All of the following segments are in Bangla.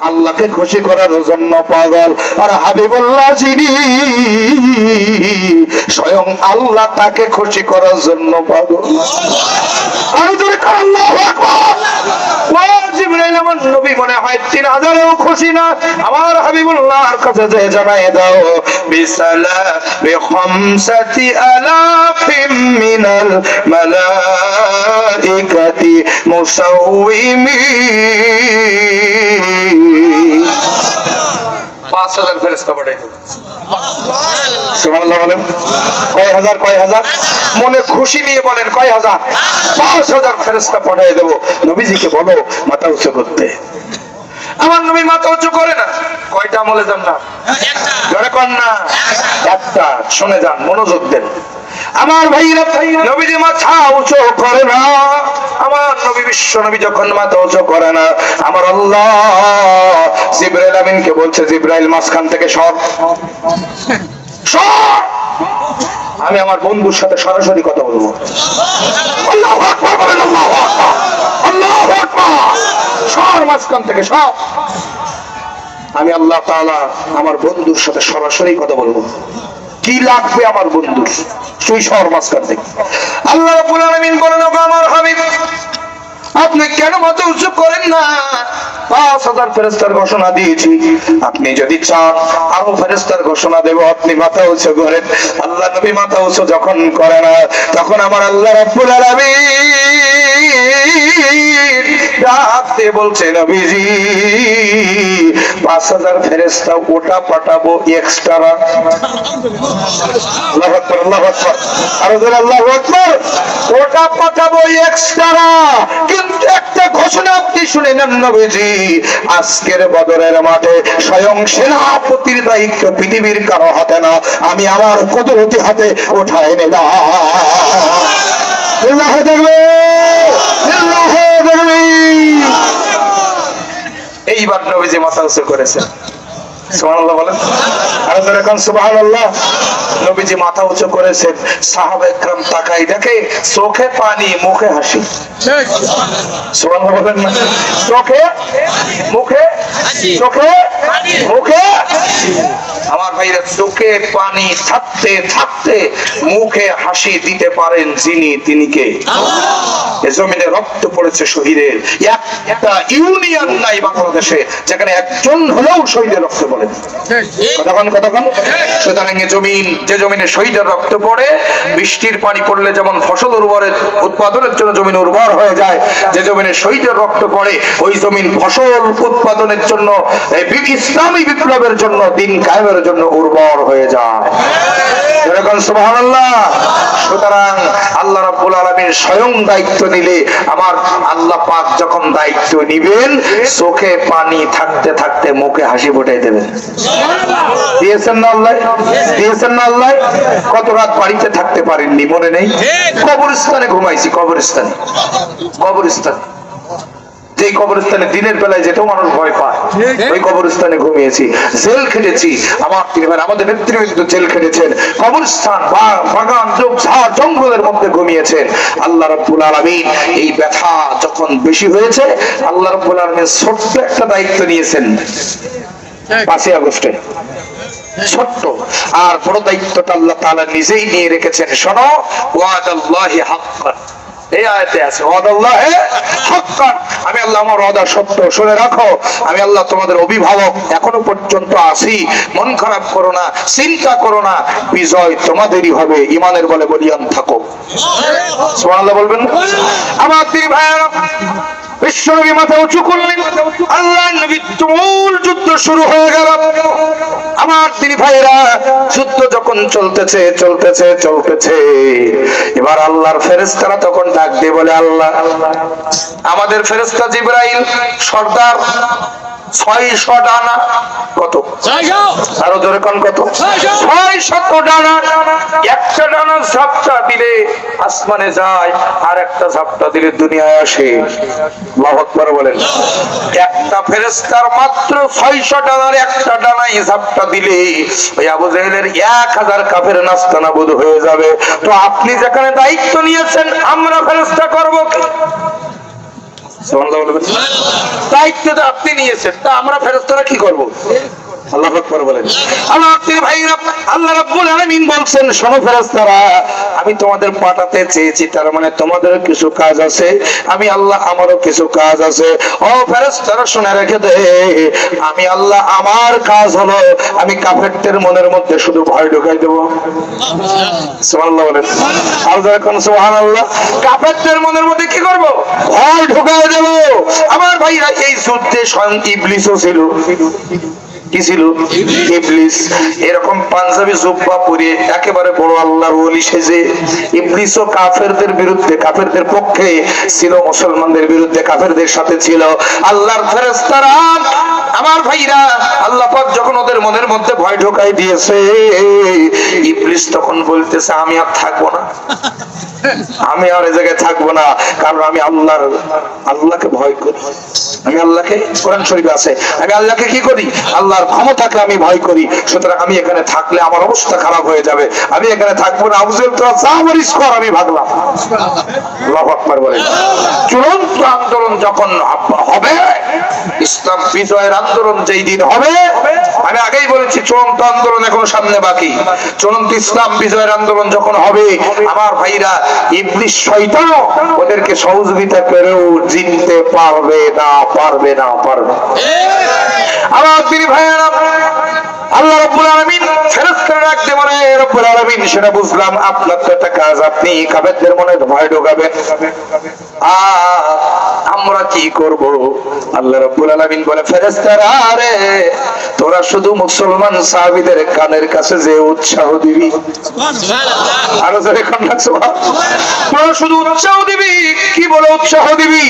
আল্লাহকে খুশি করার জন্য পাগল। আর হাবিবুল্লাহ যিনি, স্বয়ং আল্লাহ তাকে খুশি করার জন্য পাগল। আমি তোর আল্লাহ পাঁচ হাজার ফেরেস্তা পাঠাই সুবহানাল্লাহ বলেন কয় হাজার কয় হাজার? মনে খুশি নিয়ে বলেন কয় হাজার? পাঁচ হাজার ফেরেস্তা পাঠিয়ে দেবো। নবীজিকে বলো মাথা উঁচু করতে। আমার নবী মাথা উঁচু করে না। কয়টা আমলে যান না জোরে কর না। একটা। শুনে যান মনোযোগ দেন। আমার ভাইরা নবীজি মাথা উঁচু করে না। আমার নবী বিশ্ব নবী যখন মাথা উঁচু করে না, আমার আল্লাহ জিব্রাইল আমিনকে বলছে, জিব্রাইল, মাঝখান থেকে সর। সর! আমি আমার বন্ধুর সাথে সরাসরি কথা বলব। সর মাঝখান থেকে, সর। আমি আল্লাহ তাআলা আমার বন্ধুর সাথে সরাসরি কথা বলব। কি লাগবে আমার বন্ধুর? তুই সর মাঝখান থেকে। আল্লাহ রাব্বুল আলামিন বলেন আমার হাবিব, আপনি কেন মাথা উঁচু করেন না? পাঁচ হাজার ফেরেস্তার ঘোষণা দিয়েছি। আপনি যদি চান, আরও ফেরেস্তার ঘোষণা দেব, আপনি মাথা উঁচু করেন। আল্লাহ নবী মাথা উঁচু যখন করে না, তখন আমার আল্লাহ রাব্বুল আলামিন ডাক দিয়ে বলছে নবীজি, পাঁচ হাজার ফেরেস্তা ওটা পাঠাবো এক্সট্রা আরও আল্লাহ ওটা পাঠাবো এক্সট্রা কিন্তু ঘোষণা আপনি শুনে নেন নবীজি। আজকের বদরের মাঠে স্বয়ং সেনাপতির দায়িত্ব পৃথিবীর কারও হাতে না। আমি আমার কুদরতি হাতে উঠায় নিলাম। এইবার নবীজি মাথা উঁচু করেছেন। সুবহানাল্লাহ বলেন। আর যারা কোন সুবহানাল্লাহ? নবীজি মাথা উঁচু করেছেন সাহাবা একরাম তাকাই দেখে চোখে পানি মুখে হাসি। সুবহানাল্লাহ বলেন না। চোখে মুখে চোখে মুখে আমার ভাইরা চোখে পানি থাকতে থাকতে মুখে হাসি দিতে পারেন যিনি তিনি কে? এ জমিনে রক্ত পড়েছে শহীদের। একটা ইউনিয়ন নাই বাংলাদেশে যেখানে একজন হলেও শহীদের রক্ত পড়ে কতক্ষণ কতক্ষণ? সুতরাং জমিন যে জমিনে শহীদের রক্ত পড়ে বৃষ্টির পানি পড়লে যেমন ফসল উর্বরের উৎপাদনের জন্য জমিন উর্বর হয়ে যায় যে জমিনে শহীদের রক্ত পড়ে ওই জমিন ফসল উৎপাদনের জন্য ইসলামী বিপ্লবের জন্য দিন কায়েমের জন্য উর্বর হয়ে যায়। এরকম সুবহানাল্লাহ। সুতরাং আল্লাহ রাব্বুল আলামিন স্বয়ং দায়িত্ব নিলে আমার আল্লাহ পাক যখন দায়িত্ব নিবেন চোখে পানি থাকতে থাকতে মুখে হাসি ফোটাই দেবেন। দিয়েছেন না আল্লাহ? দিয়েছেন না আল্লাহ? কত রাত বাড়িতে থাকতে পারেননি মনে নেই? কবরস্থানে ঘুমাইছি কবরস্থানে। কবরস্থানে। যে কবরস্থানে দিনের বেলায় যেতেও মানুষ ভয় পায়। ওই কবরস্থানে ঘুমিয়েছি জেল খেটেছি আমার তিনি আমাদের নেতৃবৃন্দ জেল খেটেছেন কবরস্থান বাগান ঝাড় জঙ্গলের মধ্যে ঘুমিয়েছেন। আল্লাহ রাব্বুল আলামিন এই ব্যথা যখন বেশি হয়েছে আল্লাহ রাব্বুল আলামিন ছোট্ট একটা দায়িত্ব নিয়েছেন। পাঁচই আগস্টে। ছোট্ট। আর বড় দায়িত্বটা আল্লাহ তাআলা নিজেই নিয়ে রেখেছেন। শোনো ওয়াদাল্লাহি হাক্কান। এই আয়াতে আছে আমি আল্লাহ আমার ওয়াদা সত্য, শুনে রাখো। আমি আল্লাহ তোমাদের অভিভাবক, এখনও পর্যন্ত আছি। মন খারাপ করো না, চিন্তা করো না। বিজয় তোমাদেরই হবে ইমানের বলে বলিয়ান থাকো। বলবেন আমার তিনি ভাইয়েরা বিশ্বনবী মাথা উঁচু করলেন। আল্লাহ নবী তুমুল যুদ্ধ শুরু হয়ে গেল। আমার তিনি ভাইরা যুদ্ধ যখন চলতেছে চলতেছে চলতেছে, এবার আল্লাহর ফেরেস্তারা তখন ডাক দিয়ে বলে, আল্লাহ, আমাদের ফেরেস্তা জিব্রাইল, সর্দার ছয়শো ডানা। কত? আরও জোরে কোন কত? ছয় শত ডানা। একটা ডানা ঝাপটা দিলে আসমানে যায় আর একটা ঝাপটা দিলে দুনিয়ায় আসে। আল্লাহু বলেন। একটা ফেরেশতার মাত্র ছয়শো ডানার একটা ডানাই ঝাপটা দিলে ওই আবু জাহেলের এক হাজার কাফের নাস্তানাবুদ হয়ে যাবে। তো আপনি যেখানে দায়িত্ব নিয়েছেন আমরা ফেরেশতা করব কি সুবহানাল্লাহ দায়িত্ব তো আপনি নিয়েছেন তা আমরা ফেরেশতারা কি করব? আমি তোমাদের পাঠাতে চেয়েছি, তার মানে তোমাদের কিছু কাজ আছে, আমি আল্লাহ আমারও কিছু কাজ আছে। ও ফেরেশতারা, শুনে রেখে দে, আমি আল্লাহ আমার কাজ হলো, আমি কাফেরদের মনের মধ্যে শুধু ভয় ঢুকাই দেব। আমার ভাইরা, এই যুদ্ধে স্বয়ং ইবলিসও ছিল। কি ছিল? ইবলিস। এরকম পাঞ্জাবি জুব্বা পরে একেবারে বড় আল্লাহর ওলি সেজে ইবলিসও কাফেরদের বিরুদ্ধে, কাফেরদের পক্ষে ছিল, মুসলমানদের বিরুদ্ধে কাফেরদের সাথে ছিল। আল্লাহর ফেরেশতারা, আমার ভাইরা, আল্লাহ পাক যখন ওদের মনের মধ্যে ভয় ঢোকাই দিয়েছে, ইবলিস তখন বলতেছে, আমি আর থাকব না। আমি আর এই জায়গায় থাকব না, কারণ আমি আল্লাহর, আল্লাহকে ভয় করি। আমি আল্লাহকে, কোরআন শরীফে আছে, আমি আল্লাহকে কি করি? আল্লাহর ক্ষমতাকে আমি ভয় করি, সুতরাং আমি এখানে থাকলে আমার অবস্থা খারাপ হয়ে যাবে। আমি এখানে থাকব না আবুজেল তোরা যা মরিস কর, আমি ভাগলাম। আল্লাহু আকবার বলে চূড়ান্ত আন্দোলন যখন হবে ইসলাম বিজয়ের আন্দোলন যেই দিন হবে, আমি আগেই বলেছি, চূড়ান্ত আন্দোলন এখন সামনে বাকি। চূড়ান্ত ইসলাম বিজয়ের আন্দোলন যখন হবে, আমার ভাইরা ইবলিশ শয়তান ওদেরকে সহযোগিতা করেও জিনতে পারবে না পারবে না পারবে। আমার তিনি ভাইয়েরা আল্লাহ রাব্বুল আলামিন ফেরেশতারা রাখতে রব্বুল আলামিন সেটা বুঝলাম আপনার তো একটা কাজ আপনি কাফেরদের মনে ভয় ঢোকাবেন। আমরা কি করব? আল্লাহ রাব্বুল আলামিন বলে ফেরেশতারা রে তোরা শুধু মুসলমান সাহাবীদের কানের কাছে যে উৎসাহ দিবি। আরও জোরে কন্যা সুবহান তোরা শুধু উৎসাহ দিবি কি বলে উৎসাহ দিবি।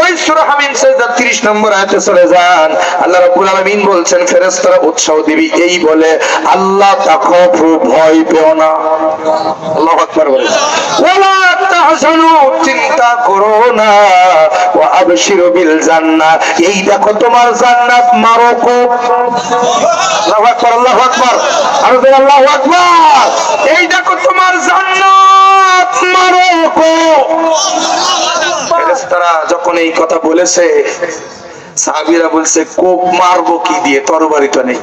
ওই সূরা হামিম সাজদা 30 নম্বর আয়াতে চলে যান। আল্লাহ রাব্বুল আলামিন বলছেন, ফেরেশতারা উৎসাহ দিবি। এই বলে, আল্লাহ তাকে ভয় পেও না। আল্লাহু আকবার বলে। ওয়ালা তাহজানু, চিন্তা করো না। জান্নাহ এই দেখো তোমার জান্নাত আল্লাহু আকবার আল্লাহু আকবার। আরও আল্লাহু আকবার। এই দেখো তোমার জান্নাত ফেরেশতারা যখন এই কথা বলেছে, সাহাবীরা বলছে, কোপ মারবো কি দিয়ে? তরবারি তো নেই।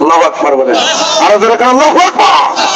আল্লাহু আকবার বলেন। আরও জোরে আল্লাহু আকবার।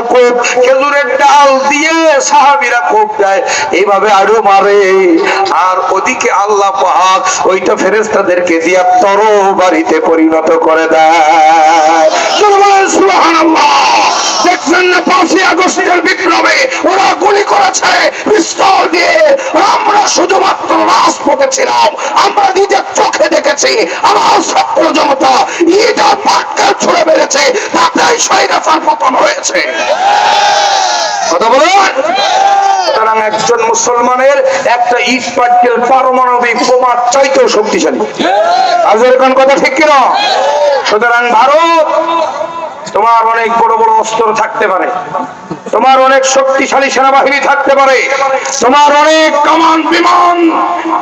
কোপ খেজুরের ডাল দিয়ে সাহাবিরা কোপ দেয়। এইভাবে আরও মারে। আর ওদিকে আল্লাহ পাক ওইটা ফেরেস্তাদেরকে দিয়া তরবারিতে পরিণত করে দেয়। সুবহানাল্লাহ। দেখছেন না পাঁচই আগস্টের বিপ্লবে ওরা গুলি করেছে পিস্তল দিয়ে। আমরা শুধুমাত্র রাজপথে ছিলাম আমরা নিজের চোখে দেখেছি আমার ছাত্র জনতা ইটা পাটকার ছুড়ে মেরেছে তাতে স্বৈরাচার পতন হয়েছে। কথা বলুন। সুতরাং একজন মুসলমানের একটা ইট পাটকেল পারমাণবিক বোমার চাইতেও শক্তিশালী। আজ এরকম কথা ঠিক কিনা? সুতরাং ভারত তোমার অনেক বড় বড় অস্ত্র থাকতে পারে। তোমার অনেক শক্তিশালী সেনাবাহিনী থাকতে পারে। তোমার অনেক কামান বিমান,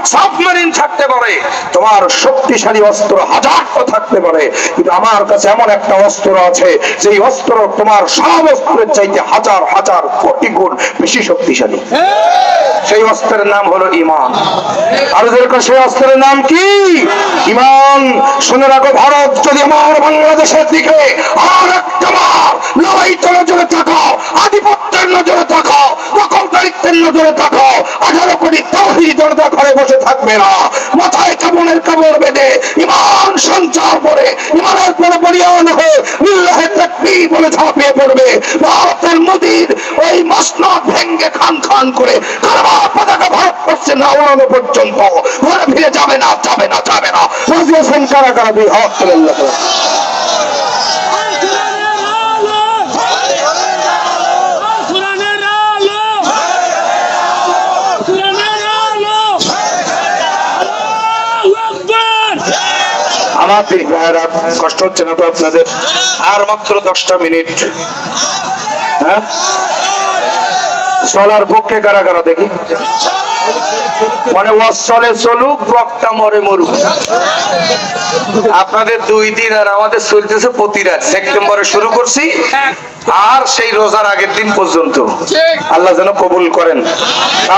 সাবমেরিন থাকতে পারে। তোমার শক্তিশালী অস্ত্র হাজারটা থাকতে পারে। কিন্তু আমার কাছে এমন একটা অস্ত্র আছে যে অস্ত্র তোমার সব অস্ত্রের চাইতে হাজার হাজার কোটি গুণ বেশি শক্তিশালী। সেই অস্ত্রের নাম হলো ইমান। আর যেরকম সেই অস্ত্রের নাম কি? ইমান। শুনে রাখো, ভারত যদি আমার বাংলাদেশের দিকে আর একটা লড়াইতে নজরে তাকাও আধিপত্যের নজরে তাকাও দখলদারিত্বের নজরে তাকাও আঠারো কোটি তাহিরি জনতা ঘরে বসে থাকবে না। মাথায় কাবনের কাবর বেঁধে ইমান সঞ্চার করে, ইমানের পরে বলিয়ান হয়ে নিল্লাহে তাকবীর বলে ঝাঁপিয়ে পড়বে। ভারতের মোদির ওই মসনদ ভেঙ্গে খান খান করে কারবা পতাকা ভারতবর্ষে না, উড়ানো পর্যন্ত। ঘরে ফিরে যাবে না যাবে না যাবে না। কারা কারা দুই আমার কষ্ট হচ্ছে না তো আপনাদের? আর মাত্র দশটা মিনিট। হ্যাঁ? চলার পক্ষে কারা কারা দেখি? মানে চলে চলুক বক্তা মরে মরুক। আপনাদের দুই দিন আর আমাদের চলতেছে প্রতি রাত। সেপ্টেম্বরে শুরু করছি, আর সেই রোজার আগের দিন পর্যন্ত। আল্লাহ যেন কবুল করেন।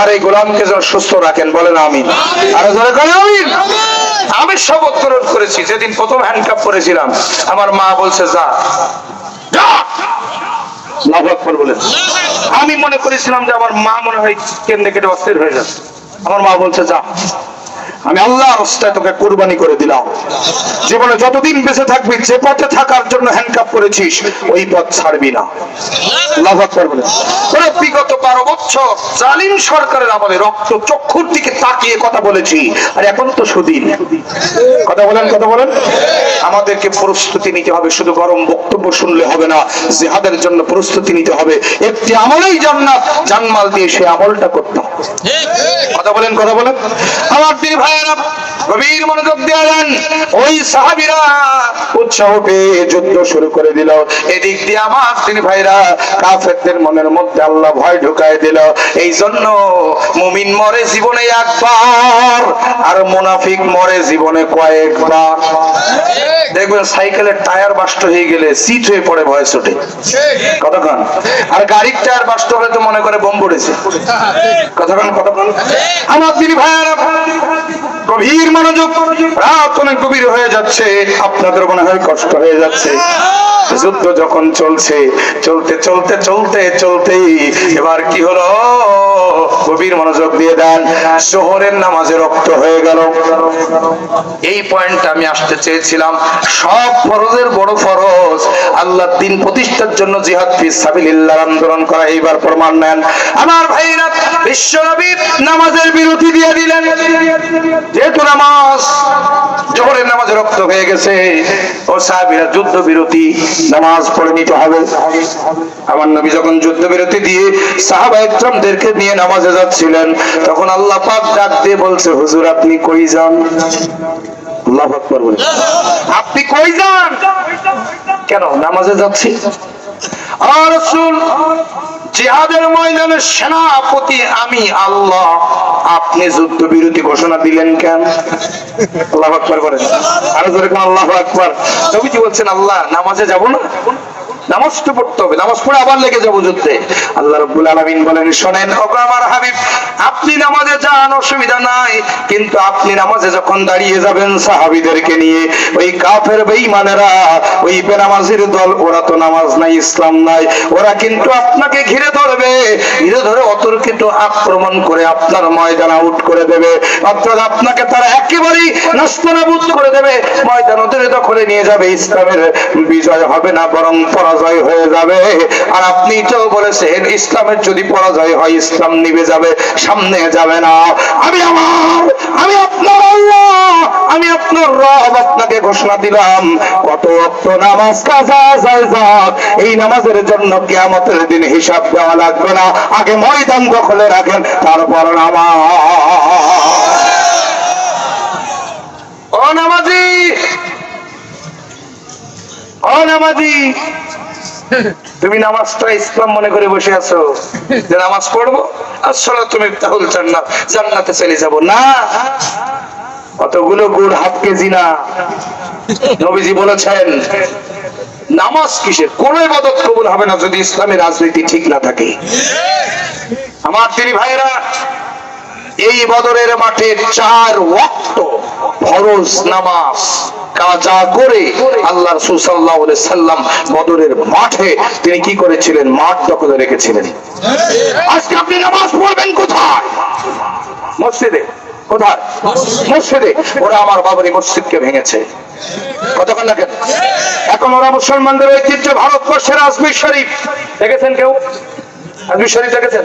আর এই গোলামকে যেন সুস্থ রাখেন, বলেন আমিন। আর আমি শপথ গ্রহণ করেছি, যেদিন প্রথম হ্যান্ডকাপ করেছিলাম আমার মা বলছে যা! আমি মনে করেছিলাম যে আমার মা মনে হয় কেন্দ্রে কেটে অস্থির হয়ে যাচ্ছে। আমার মা বলছে, যা। আমি আল্লাহ রাস্তায় তোকে কুরবানি করে দিলাম। জীবনে যতদিন বেঁচে থাকবি যে পথে থাকার জন্য হ্যান্ডকাপ করেছিস ওই পথ ছাড়বি না। বিগত বারো বছর জালিম সরকারের আমলে রক্ত চক্ষুর দিকে তাকিয়ে কথা বলেছি আর এখন তো সুদিন। কথা বলেন কথা বলেন। আমাদেরকে প্রস্তুতি নিতে হবে শুধু গরম বক্তব্য শুনলে হবে না জিহাদের জন্য প্রস্তুতি নিতে হবে। একটি আমলেই জান্নাত জানমাল দিয়ে সে আমলটা করতে। হবে কথা বলেন কথা বলেন। আমার দিন একবার আর মুনাফিক মরে জীবনে কয়েকবার। দেখবেন সাইকেলের টায়ার বাস্ট হয়ে গেলে সিট হয়ে পড়ে ভয় ছোটে। কতক্ষণ? আর গাড়ির টায়ার বাস্ট হলে তো মনে করে বোম পড়েছে। কতক্ষণ? কতক্ষণ? আমার দিদি ভাইয়েরা গভীর মনোযোগ রাত অনেক গভীর হয়ে যাচ্ছে আপনাদের মনে হয় কষ্ট হয়ে যাচ্ছে। যুদ্ধ যখন চলছে চলতে চলতে চলতে চলতেই এবার কি হলো? গভীর মনোযোগ দিয়ে দেন। শহরের নামাজে রক্ত হয়ে গেল। এই পয়েন্ট আমি আসতে চেয়েছিলাম। সব ফরজের বড় ফরজ। আল্লাহ দিন প্রতিষ্ঠার জন্য জিহাদ ফি সাবিলিল্লাহ আন্দোলন করা, এইবার প্রমাণ নেন। আমার ভাইরা বিশ্বনবী নামাজের বিরতি দিয়ে দিলেন। যেহেতু নামাজ, জোহরের নামাজে রক্ত হয়ে গেছে, ও সাহাবীরা যুদ্ধ বিরতি, নামাজ পড়ে নিতে হবে। আমার নবী যখন যুদ্ধ বিরতি দিয়ে সাহাবা একরামদেরকে নিয়ে নামাজে যাচ্ছিলেন, তখন আল্লাহ পাক ডাক দিয়ে বলছে, হুজুর, আপনি কই যান? আল্লাহ আকবার বলে, আপনি কই যান? কেন, নামাজে যাচ্ছি? আর রাসূল, জিহাদের ময়দানে সেনাপতি আমি, আল্লাহ, আপনি যুদ্ধ বিরতি ঘোষণা দিলেন কেন? আল্লাহ আকবার করেন আরও জোরে আল্লাহ আকবার। নবীজি বলছেন, আল্লাহ, নামাজে যাব না? নামাজ পড়তে হবে, নামাজ পড়ে আবার লেগে যাব যুদ্ধে। আল্লাহ রব্বুল আলামিন বলেন, শোনেন আমার হাবিব, আপনি নামাজে যান, অসুবিধা নাই। কিন্তু আপনি নামাজে যখন দাঁড়িয়ে যাবেন সাহাবীদেরকে নিয়ে, ওই কাফের বেঈমানেরা, ওই বেনামাজির দল, ওরা তো নামাজ নাই, ইসলাম নাই। ওরা কিন্তু আপনাকে ঘিরে ধরবে, ঘিরে ধরে অতর্কিত আক্রমণ করে আপনার ময়দান আউট করে দেবে। অর্থাৎ আপনাকে তারা একেবারেই নাস্তানাবুদ করে দেবে। ময়দান ওদের দখলে নিয়ে যাবে, ইসলামের বিজয় হবে না, বরং পরাজয় হয়ে যাবে। আর আপনি তো বলেছেন, ইসলামের যদি পরাজয় হয়, ইসলাম নিবে যাবে, সামনে যাবে না। আমি আমার, আমি আপনার আমি আপনার রব আপনাকে ঘোষণা দিলাম। কত অক্ত নামাজ কাজা যায় যাক এই নামাজের জন্য কিয়ামতের দিন হিসাব দেওয়া লাগবে না। আগে ময়দান দখলে রাখেন, তারপর নামাজ। ও নামাজি ও নামাজি। তুমি নামাজটা ইসলাম মনে করে বসে আছো? যে নামাজ পড়ব আসলে তুমি তাহুল জান্নাত, জান্নাতে চলে যাব। না! অতগুলো গুড় হাফ কেজি না নবীজি বলেছেন, নামাজ কিসের? কোন ইবাদত কবুল হবে না যদি ইসলামের রাজনীতি ঠিক না থাকে। আমার তিনি ভাইরা এই বদরের মাঠে চার ওয়াক্ত ফরজ নামাজ। কাজা করে আল্লাহ রাসূল সাল্লাম বদরের মাঠে তিনি কি করেছিলেন? মাঠ দখলে রেখেছিলেন। আজকে আপনি নামাজ পড়বেন কোথায়? মসজিদে। কোথায়? মসজিদে। ওরা আমার বাবারি মসজিদকে ভেঙেছে। কতক্ষণ লাগে? এখন ওরা মুসলমানদের ঐতিহ্য ভারতবর্ষের আজমির শরীফ। দেখেছেন কেউ? আজমির শরীফ দেখেছেন?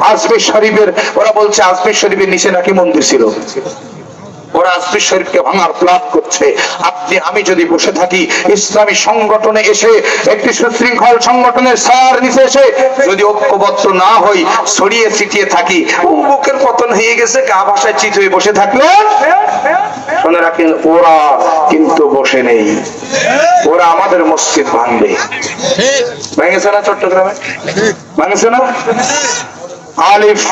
আজমির শরীফের ওরা বলছে আজমির শরীফের নিচে নাকি মন্দির ছিল। ওরা আজমির শরীফকে ভাঙার প্ল্যান করছে। আপনি আমি যদি বসে থাকি ইসলামী সংগঠনে এসে একটি সুশৃঙ্খল সংগঠনের সার নিচে এসে যদি ঐক্যবদ্ধ না হই ছড়িয়ে ছিটিয়ে থাকি বুকের পতন হয়ে গেছে গা ভাষায় চিত হয়ে বসে থাকলে? শুনে রাখেন ওরা কিন্তু বসে নেই। ওরা আমাদের মসজিদ ভাঙবে। ভেঙেছে না চট্টগ্রামে? ভেঙেছে না? আলিফ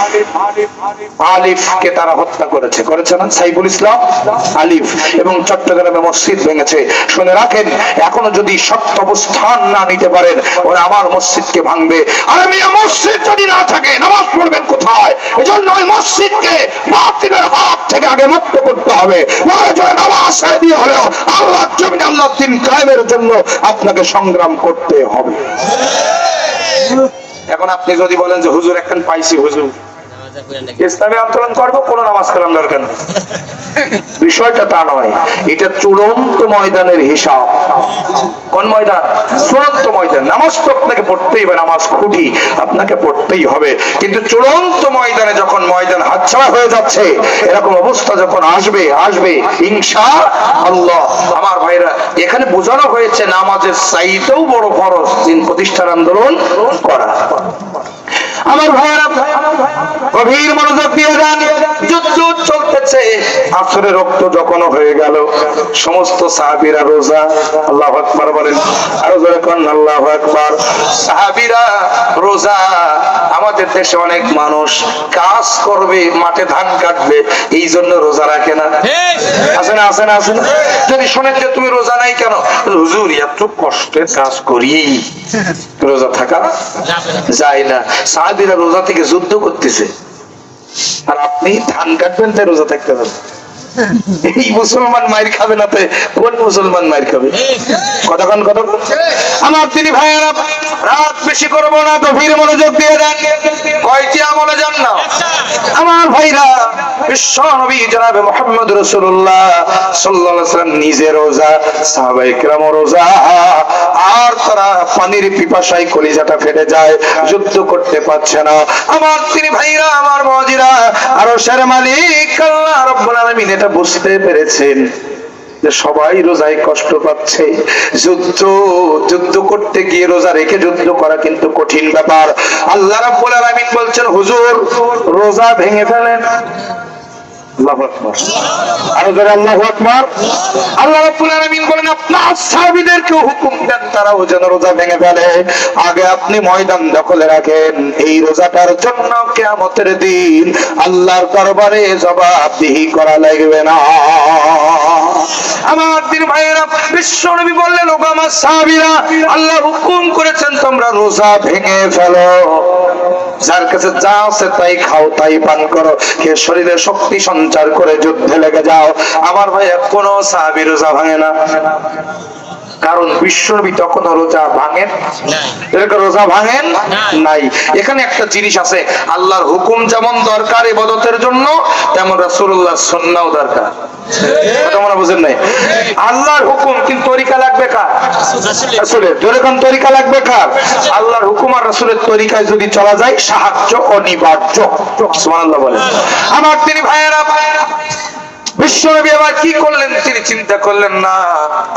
তারা হত্যা করেছে। করেছে না? ইসলাম আলিফ। এবং চট্টগ্রামে মসজিদ ভেঙেছে। শুনে রাখেন, এখনও যদি অবস্থান না নিতে পারেন, ওরা আমার ভাঙবে। আর আমি মসজিদ যদি না থাকে, নামাজ পড়বেন কোথায়? এজন্য ওই মসজিদকে বাতিলের হাত থেকে আগে মুক্ত করতে হবে। নামাজ দিয়ে হলেও আল্লাহ জমিন আল্লাহ দিন কায়েমের জন্য আপনাকে সংগ্রাম করতে হবে। এখন আপনি যদি বলেন যে হুজুর এখন পাইছি হুজুর ইসলামী আন্দোলন করব, কোনো নামাজ কালাম দরকার বিষয়টা তা নয়, এটা চূড়ান্ত ময়দানের হিসাব। কোন ময়দান? চূড়ান্ত ময়দান। নামাজ তো আপনাকে পড়তেই হবে, নামাজ খুঁটি আপনাকে পড়তেই হবে। কিন্তু চূড়ান্ত ময়দানে যখন ময়দান হাতছাড়া হয়ে যাচ্ছে, এরকম অবস্থা যখন আসবে আসবে, ইনশা আল্লাহ। আমার ভাইরা, এখানে বোঝানো হয়েছে নামাজের চাইতেও বড় ফরজ দিন প্রতিষ্ঠান আন্দোলন করা। আমার ভাইয়েরা, গভীর মনোযোগ দিয়ে যান যুদ্ধ চলতেছে। আসরে রক্ত যখন হয়ে গেল, সমস্ত সাহাবিরা রোজা, আল্লাহ আকবার বলেন, আরও যখন আল্লাহ আকবার। সাহাবিরা রোজা আমাদের দেশে অনেক মানুষ কাজ করবে মাঠে ধান কাটবে এই জন্য রোজা রাখে না। আছে না আছে না আছে না? যদি শোনেন যে তুমি রোজা নাই কেন? হুজুর এত কষ্টের কাজ করিয়েই রোজা থাকা যায় না। সাহাবিরা রোজা থেকে যুদ্ধ করতেছে। আর আপনি ধান কাটবেন তাই রোজা থাকতে পারেন এই মুসলমান মায়ের খাবে না তো? কোন মুসলমান মায়ের খাবে? কতক্ষণ কতক্ষণ আমার তিনি ভাইয়েরা, রাত বেশি করব না গভীর মনোযোগ দিয়ে দেন। কয়টি আমলে যান না? আমার ভাইরা, বিশ্ব নবী জনাবে মোহাম্মদ রসুল্লাহ সাল্লাম নিজে রোজা কেরাম রোজা। আর তারা পানির পিপাসায় কলিজাটা ফেটে যায়, যুদ্ধ করতে পারছে না। আমার তিনি ভাইরা, আমার মজিরা আর শের মালিক, আল্লাহ রাব্বুল আলামিন এটা বুঝতে পেরেছেন যে সবাই রোজায় কষ্ট পাচ্ছে। যুদ্ধ যুদ্ধ করতে গিয়ে রোজা রেখে যুদ্ধ করা কিন্তু কঠিন ব্যাপার। আল্লাহ রাব্বুল আলামিন বলছেন, হুজুর, রোজা ভেঙে ফেলেন। আল্লাহু জবাবদিহি করা লাগবে না। আমার দিন ভাইয়েরা, বিশ্ব নবী বললেন ও আমার আল্লাহ হুকুম করেছেন, তোমরা রোজা ভেঙে ফেলো। যার কাছে যা আছে তাই খাও, তাই পান করো। কে শরীরে শক্তি সঞ্চার করে যুদ্ধে লেগে যাও। আমার ভাইয়া কোনো সাহাবি রোজা ভাঙে না। কারণ বিশ্বনবী তখন রোজা ভাঙেন। এরকম রোজা ভাঙেন নাই। এখানে একটা জিনিস আছে আল্লাহর হুকুম যেমন দরকার ইবাদতের জন্য তেমন রাসূলুল্লাহ সুন্নাহও দরকার। কথা বুঝেন নাই? আল্লাহর হুকুম কিন্তু তরিকা লাগবে কার? রাসূলের। যেরকম তরিকা লাগবে কার? আল্লাহর হুকুম আর রাসূলের তরিকায় যদি চলা যায় সাহায্য অনিবার্য। সুবহানাল্লাহ বলেন। আমার তিনি ভাইয়েরা বিশ্বনবী আবার কি করলেন? তিনি চিন্তা করলেন, না,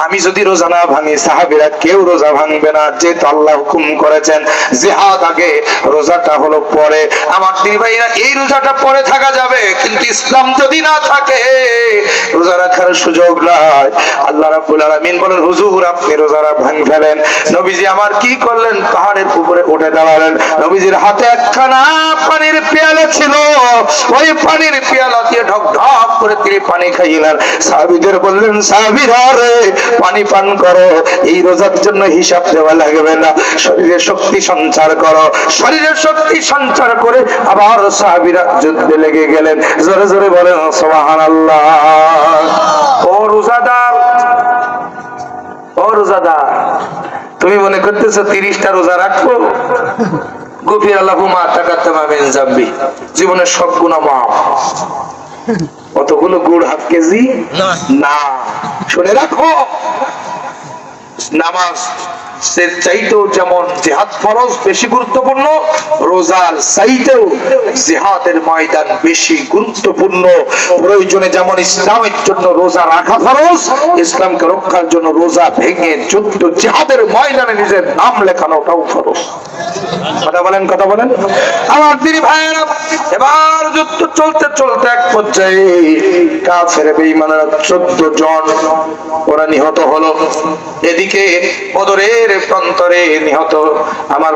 আমি যদি রোজা না ভাঙি, সাহাবীরা কেউ রোজা ভাঙবে না। যেহেতু আল্লাহ হুকুম করেছেন, জিহাদ আগে, রোজাটা হলো পরে। আমার দিদি ভাইরা এই রোজাটা পরে থাকা যাবে। কিন্তু ইসলাম যদি না থাকে, রোজা রাখার সুযোগ নাই। আল্লাহ রাব্বুল আলামিন বলেন, হুজুর, আপনি রোজারা ভাঙ ফেলেন। নবীজি আমার কি করলেন? পাহাড়ের উপরে উঠে দাঁড়ালেন। নবীজির হাতে একখানা পানির পেয়ালা ছিল। ওই পানির পেয়ালা দিয়ে ঢক ঢক করে তিনি পানি খাইলেন সাহাবীদের বললেন, সাহাবীরা পানি পান করো, এই রোজার জন্য হিসাব দেওয়া লাগবে না। শরীরে শক্তি সঞ্চার করো। শরীরে শক্তি সঞ্চার করে আবার সাহাবীরা যুদ্ধে লেগে গেলেন। জোরে জোরে বলেন, সুবহানাল্লাহ। ও রোজাদার ও রোজাদার, তুমি মনে করতেছো তিরিশটা রোজা রাখব? গফির আল্লাহ মা টাকাতে মামিন জাম্বি জীবনের সব গুণা মাফ। অতগুলো গুড় হাফ কেজি? না। শুনে রাখো। নামাজ চাইতেও যেমন জেহাদ ফরজ বেশি গুরুত্বপূর্ণ রোজার চাইতেও জেহাদের ময়দান বেশি গুরুত্বপূর্ণ। প্রয়োজনে যেমন ইসলামের জন্য রোজা রাখা ফরজ ইসলামকে রক্ষার জন্য রোজা ভেঙে যুদ্ধ জেহাদের ময়দানে নিজের নাম লেখানোটাও ফরজ। কথা বলেন কথা বলেন। আমার দিদি ভাইয়েরা, এবার যুদ্ধ চলতে চলতে এক পর্যায়ে কাফের বেঈমানেরা চোদ্দ জন, ওরা নিহত হলো। এদিকে বদরের প্রান্তরে নিহত আমার